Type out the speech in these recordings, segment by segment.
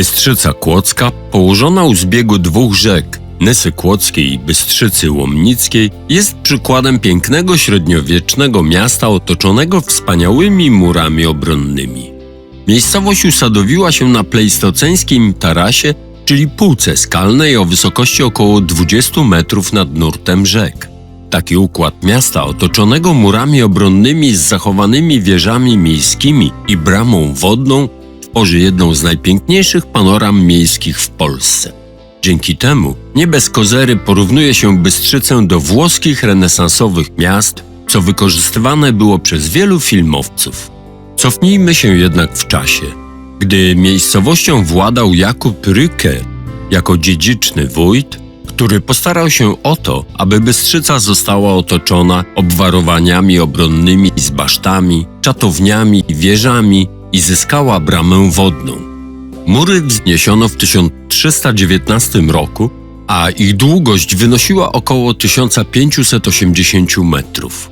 Bystrzyca Kłodzka, położona u zbiegu dwóch rzek, Nysy Kłodzkiej i Bystrzycy Łomnickiej, jest przykładem pięknego średniowiecznego miasta otoczonego wspaniałymi murami obronnymi. Miejscowość usadowiła się na pleistoceńskim tarasie, czyli półce skalnej o wysokości około 20 metrów nad nurtem rzek. Taki układ miasta otoczonego murami obronnymi z zachowanymi wieżami miejskimi i bramą wodną tworzy jedną z najpiękniejszych panoram miejskich w Polsce. Dzięki temu nie bez kozery porównuje się Bystrzycę do włoskich renesansowych miast, co wykorzystywane było przez wielu filmowców. Cofnijmy się jednak w czasie. Gdy miejscowością władał Jakub Rücker jako dziedziczny wójt, który postarał się o to, aby Bystrzyca została otoczona obwarowaniami obronnymi z basztami, czatowniami i wieżami i zyskała bramę wodną. Mury wzniesiono w 1319 roku, a ich długość wynosiła około 1580 metrów.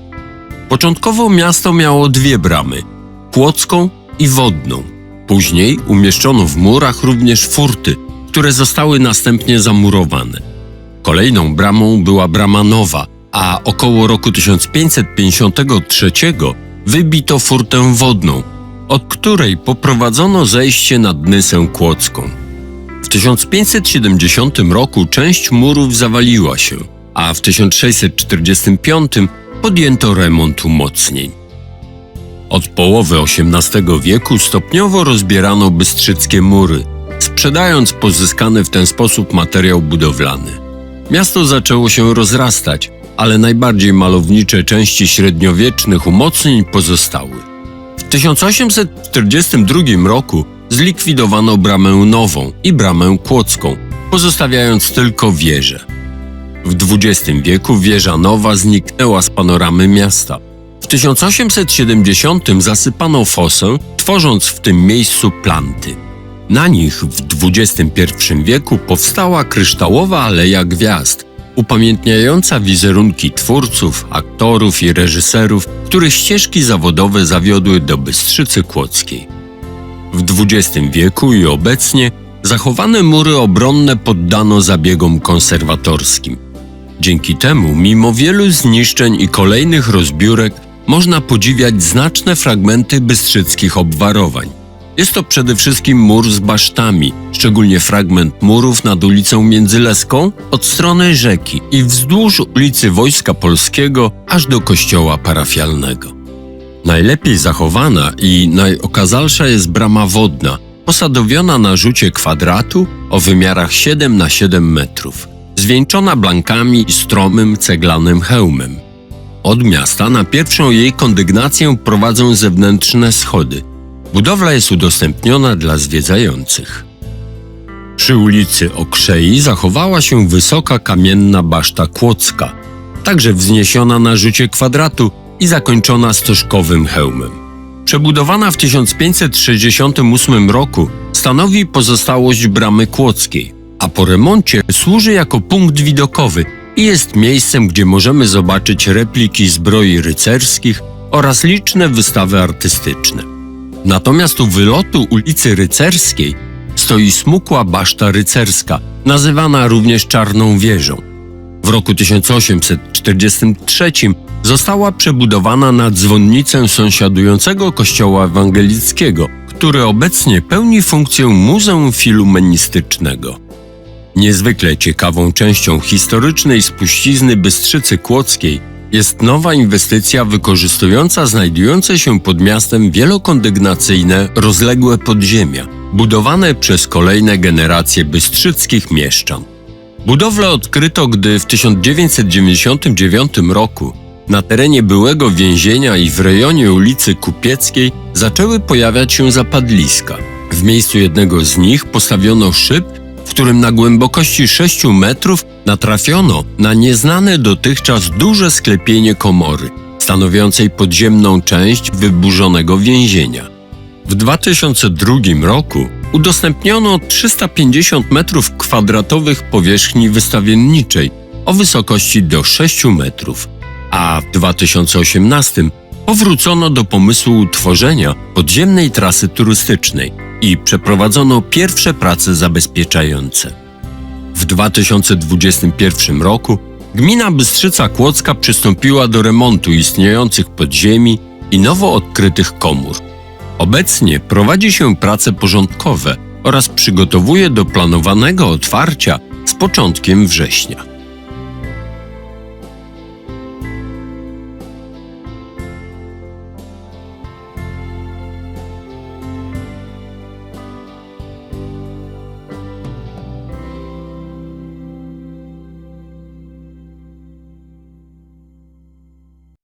Początkowo miasto miało dwie bramy płocką i wodną. Później umieszczono w murach również furty, które zostały następnie zamurowane. Kolejną bramą była brama nowa, a około roku 1553 wybito furtę wodną, od której poprowadzono zejście nad Nysę Kłodzką. W 1570 roku część murów zawaliła się, a w 1645 podjęto remont umocnień. Od połowy XVIII wieku stopniowo rozbierano bystrzyckie mury, sprzedając pozyskany w ten sposób materiał budowlany. Miasto zaczęło się rozrastać, ale najbardziej malownicze części średniowiecznych umocnień pozostały. W 1842 roku zlikwidowano bramę nową i bramę kłodzką, pozostawiając tylko wieżę. W XX wieku wieża nowa zniknęła z panoramy miasta. W 1870 zasypano fosę, tworząc w tym miejscu planty. Na nich w XXI wieku powstała kryształowa Aleja Gwiazd, upamiętniająca wizerunki twórców, aktorów i reżyserów, których ścieżki zawodowe zawiodły do Bystrzycy Kłodzkiej. W XX wieku i obecnie zachowane mury obronne poddano zabiegom konserwatorskim. Dzięki temu, mimo wielu zniszczeń i kolejnych rozbiórek, można podziwiać znaczne fragmenty bystrzyckich obwarowań. Jest to przede wszystkim mur z basztami, szczególnie fragment murów nad ulicą Międzyleską od strony rzeki i wzdłuż ulicy Wojska Polskiego aż do kościoła parafialnego. Najlepiej zachowana i najokazalsza jest brama wodna, posadowiona na rzucie kwadratu o wymiarach 7 na 7 metrów, zwieńczona blankami i stromym ceglanym hełmem. Od miasta na pierwszą jej kondygnację prowadzą zewnętrzne schody. Budowla jest udostępniona dla zwiedzających. Przy ulicy Okrzei zachowała się wysoka kamienna baszta kłodzka, także wzniesiona na rzucie kwadratu i zakończona stożkowym hełmem. Przebudowana w 1568 roku stanowi pozostałość bramy kłodzkiej, a po remoncie służy jako punkt widokowy i jest miejscem, gdzie możemy zobaczyć repliki zbroi rycerskich oraz liczne wystawy artystyczne. Natomiast u wylotu ulicy Rycerskiej stoi smukła baszta rycerska, nazywana również Czarną Wieżą. W roku 1843 została przebudowana na dzwonnicę sąsiadującego kościoła ewangelickiego, który obecnie pełni funkcję Muzeum Filumenistycznego. Niezwykle ciekawą częścią historycznej spuścizny Bystrzycy Kłodzkiej jest nowa inwestycja wykorzystująca znajdujące się pod miastem wielokondygnacyjne rozległe podziemia, budowane przez kolejne generacje bystrzyckich mieszczan. Budowlę odkryto, gdy w 1999 roku na terenie byłego więzienia i w rejonie ulicy Kupieckiej zaczęły pojawiać się zapadliska. W miejscu jednego z nich postawiono szyb, w którym na głębokości 6 metrów natrafiono na nieznane dotychczas duże sklepienie komory, stanowiącej podziemną część wyburzonego więzienia. W 2002 roku udostępniono 350 metrów kwadratowych powierzchni wystawienniczej o wysokości do 6 metrów, a w 2018 powrócono do pomysłu utworzenia podziemnej trasy turystycznej, i przeprowadzono pierwsze prace zabezpieczające. W 2021 roku gmina Bystrzyca Kłodzka przystąpiła do remontu istniejących podziemi i nowo odkrytych komór. Obecnie prowadzi się prace porządkowe oraz przygotowuje do planowanego otwarcia z początkiem września.